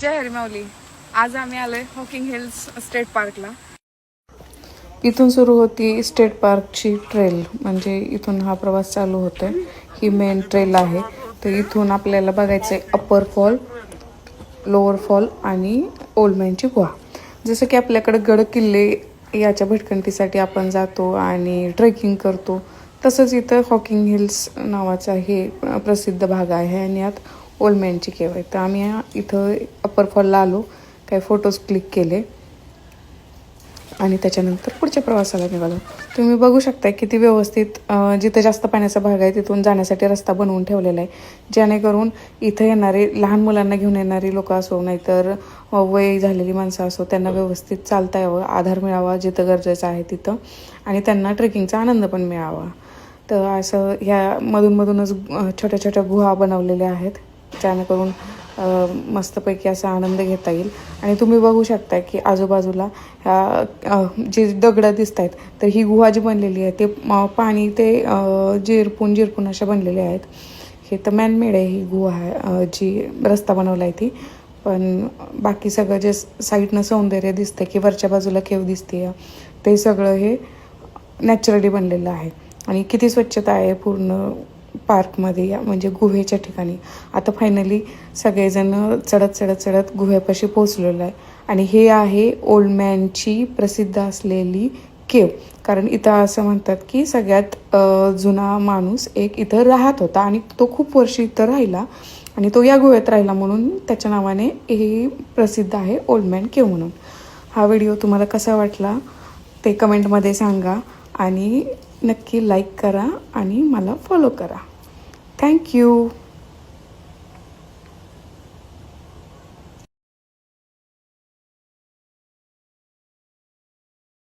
जय हरिमावली आज आम्ही आलोय हॉकिंग हिल्स स्टेट पार्कला इथून सुरू होती स्टेट पार्कची ट्रेल म्हणजे इथून हा प्रवास चालू होतो ही मेन ट्रेल आहे. तर इथून आपल्याला बघायचं आहे अप्पर फॉल लोअर फॉल आणि ओल्डमॅनची गुहा. जसं की आपल्याकडे गड किल्ले याच्या भटकंतीसाठी आपण जातो आणि ट्रेकिंग करतो तसंच इथं हॉकिंग हिल्स नावाचा हे प्रसिद्ध भाग आहे आणि यात ओल्डमॅनची केव आहे. तर आम्ही इथं अप्पर फॉलला आलो काही फोटोज क्लिक केले. आणि त्याच्यानंतर पुढच्या प्रवासाला निघालो. तुम्ही बघू शकता किती व्यवस्थित जिथं जिथे जास्त पाण्याचा भाग आहे तिथून जाण्यासाठी रस्ता बनवून ठेवलेला आहे. जेणेकरून इथं येणारे लहान मुलांना घेऊन येणारी लोक असो नाहीतर वय झालेली माणसं असो त्यांना व्यवस्थित चालता यावं आधार मिळावा जिथं गरजेचं आहे तिथं. आणि त्यांना ट्रेकिंगचा आनंद पण मिळावा. तर असं ह्या मधूनमधूनच छोट्या छोट्या गुहा बनवलेल्या आहेत. जेणेकरून मस्तपैकी असा आनंद घेता येईल. आणि तुम्ही बघू शकता की आजूबाजूला ह्या जे दगडं दिसत आहेत तर ही गुहा जी बनलेली आहे ते पाणी ते जिरपून जिरपून अशा बनलेले आहेत. हे तर मॅनमेड आहे ही गुहा आहे जी रस्ता बनवला आहे ती. पण बाकी सगळं जे साईडनं सौंदर्य दिसतं की वरच्या बाजूला केव दिसते ते सगळं हे नॅचरली बनलेलं आहे. आणि किती स्वच्छता आहे पूर्ण पार्कमध्ये या म्हणजे गुहेच्या ठिकाणी. आता फायनली सगळेजण चढत चढत चढत गुहेपाशी पोचलेलो आहे. आणि हे आहे ओल्ड मॅनची प्रसिद्ध असलेली केव. कारण इथं असं म्हणतात की सगळ्यात जुना माणूस एक इथं राहत होता आणि तो खूप वर्ष इथं राहिला. आणि तो या गुहेत राहिला म्हणून त्याच्या नावाने हे प्रसिद्ध आहे ओल्ड मॅन केव म्हणून. हा व्हिडिओ तुम्हाला कसा वाटला ते कमेंटमध्ये सांगा आणि नक्की लाईक करा आणि मला फॉलो करा. Thank you.